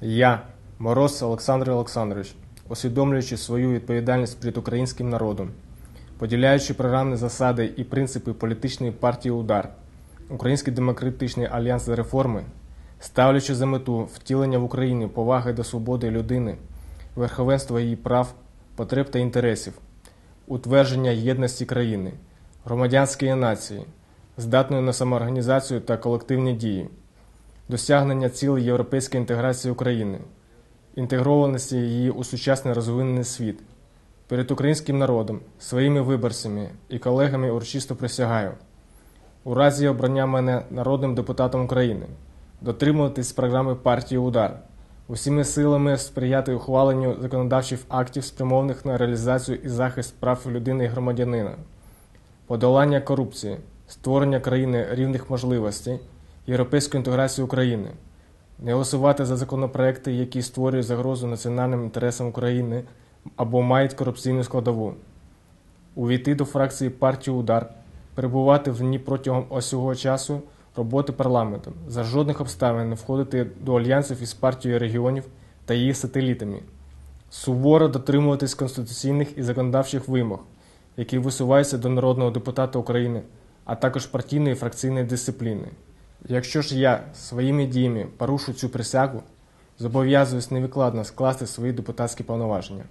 Я, Мороз Олександр Олександрович, усвідомлюючи свою відповідальність перед українським народом, поділяючи програмні засади і принципи політичної партії Удар, Український демократичний альянс за реформи, ставлячи за мету втілення в Україні поваги до свободи людини, верховенства її прав, потреб та інтересів, утвердження єдності країни, громадянської нації, здатної на самоорганізацію та колективні дії досягнення цілей європейської інтеграції України, інтегрованості її у сучасний розвинений світ. Перед українським народом, своїми виборцями і колегами урочисто присягаю, у разі обрання мене народним депутатом України, дотримуватись програми партії Удар, усіми силами сприяти ухваленню законодавчих актів, спрямованих на реалізацію і захист прав людини і громадянина, подолання корупції, створення країни рівних можливостей європейську інтеграцію України, не голосувати за законопроекти, які створюють загрозу національним інтересам України або мають корупційну складову, увійти до фракції партії Удар, перебувати в ній протягом усього часу роботи парламенту, за жодних обставин не входити до альянсів із партією регіонів та її сателітами, суворо дотримуватись конституційних і законодавчих вимог, які висуваються до народного депутата України, а також партійної і фракційної дисципліни. Якщо ж я своїми діями порушу цю присягу, зобов'язуюсь невикладно скласти свої депутатські повноваження.